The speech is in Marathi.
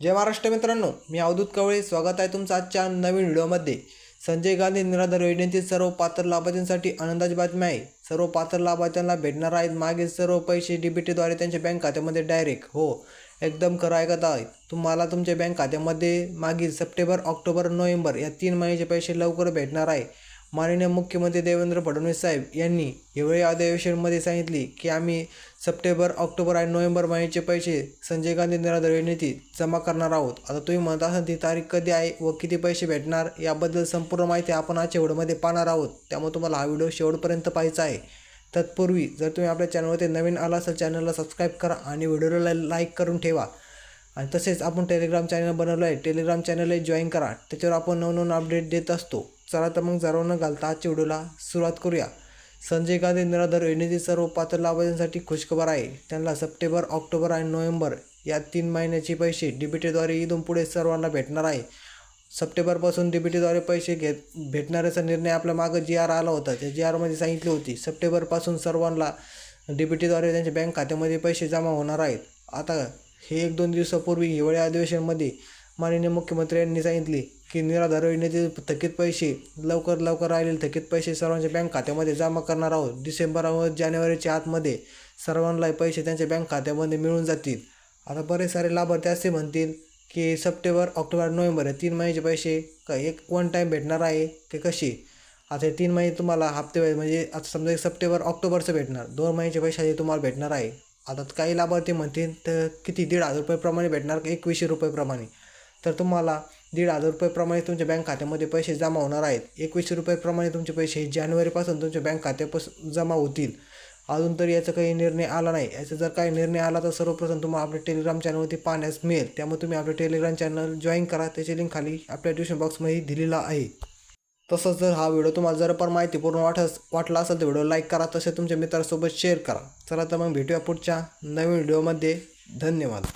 जय महाराष्ट्र मित्रांनो मी अवधूत कवळे स्वागत आहे तुमचं आजच्या नवीन व्हिडिओमध्ये. संजय गांधी निराधार योजनेतील सर्व पात्र लाभार्थ्यांसाठी आनंदाची बातमी आहे. सर्व पात्र लाभार्थ्यांना भेटणार आहेत. मागील सर्व पैसे डीबीटीद्वारे त्यांच्या बँक खात्यामध्ये डायरेक्ट हो एकदम खरं ऐकत आहे. तुम्हाला तुमच्या बँक खात्यामध्ये मागील सप्टेंबर ऑक्टोबर नोव्हेंबर या तीन महिन्याचे पैसे लवकर भेटणार आहे. माननीय मुख्यमंत्री देवेंद्र फडणवीस साहेब यांनी हिवाळी अधिवेशनमध्ये सांगितले की आम्ही सप्टेंबर ऑक्टोबर आणि नोव्हेंबर महिन्याचे पैसे संजय गांधी निराधार योजनेतील जमा करणार आहोत. आता तुम्ही म्हणत असाल ती तारीख कधी आहे व किती पैसे भेटणार याबद्दल संपूर्ण माहिती आपण आजच्या व्हिडिओमध्ये पाहणार आहोत. त्यामुळे तुम्हाला हा व्हिडिओ शेवटपर्यंत पाहायचा आहे. तत्पूर्वी जर तुम्ही आपल्या चॅनलवरती नवीन आला असेल चॅनलला सबस्क्राईब करा आणि व्हिडिओला लाईक करून ठेवा. आणि तसेच आपण टेलिग्राम चॅनल बनवलं आहे टेलिग्राम चॅनलही जॉईन करा. त्याच्यावर आपण नवनवीन अपडेट देत असतो. चला तर मग जरा न घालता आजच्या व्हिडिओला सुरुवात करूया. संजय गांधी निराधार योजनेतील सर्व पात्र लाभार्थ्यांसाठी खुशखबर आहे. त्यांना सप्टेंबर ऑक्टोबर आणि नोव्हेंबर या तीन महिन्याचे पैसे डीबीटीद्वारे इथून पुढे सर्वांना भेटणार आहे. सप्टेंबरपासून डीबीटीद्वारे पैसे घेत भेटणाऱ्याचा निर्णय आपल्या मागं जी आर आला होता. त्या जी आरमध्ये सांगितली होती सप्टेंबरपासून सर्वांना डीबीटीद्वारे त्यांच्या बँक खात्यामध्ये पैसे जमा होणार आहेत. आता हे एक दोन दिवसापूर्वी हिवाळी अधिवेशनमध्ये माननीय मुख्यमंत्री यांनी सांगितले की निराधार योजनेतील थकीत पैसे लवकर लवकर राहिलेले थकीत पैसे सर्वांच्या बँक खात्यामध्ये जमा करणार आहोत. डिसेंबर व जानेवारीच्या आतमध्ये सर्वांना पैसे त्यांच्या बँक खात्यामध्ये मिळून जातील. आता बरेच सारे लाभार्थी असे म्हणतील की सप्टेंबर ऑक्टोबर नोव्हेंबर या तीन महिन्याचे पैसे का एक वन टाईम भेटणार आहे की कसे? आता हे तीन महिने तुम्हाला हप्ते म्हणजे आता समजा एक सप्टेंबर ऑक्टोबरचं भेटणार. दोन महिन्याचे पैसे हे तुम्हाला भेटणार आहे. आता काही लाभार्थी म्हणतील तर किती? दीड हजार रुपयेप्रमाणे भेटणार का? एकवीसशे रुपयेप्रमाणे तर तुम्हाला दीड हजार रुपयेप्रमाणे तुमच्या बँक खात्यामध्ये पैसे जमा होणार आहेत. एकवीसशे रुपयेप्रमाणे तुमचे पैसे जानेवारीपासून तुमच्या बँक खात्यापासून जमा होतील. अजून तरी याचा काही निर्णय आला नाही. याचा जर काही निर्णय आला तर सर्वप्रथम तुम्हाला आपल्या टेलिग्राम चॅनलवरती पाहण्यास मिळेल. त्यामुळे तुम्ही आपल्या टेलिग्राम चॅनल जॉईन करा. त्याची लिंक खाली आपल्या डिस्क्रिप्शन बॉक्समध्ये दिलेला आहे. तसंच जर हा व्हिडिओ तुम्हाला जर पण माहितीपूर्ण वाटस वाटला असेल तर व्हिडिओ लाईक करा तसे तुमच्या मित्रांसोबत शेअर करा. चला तर मग भेटूया पुढच्या नवीन व्हिडिओमध्ये. धन्यवाद.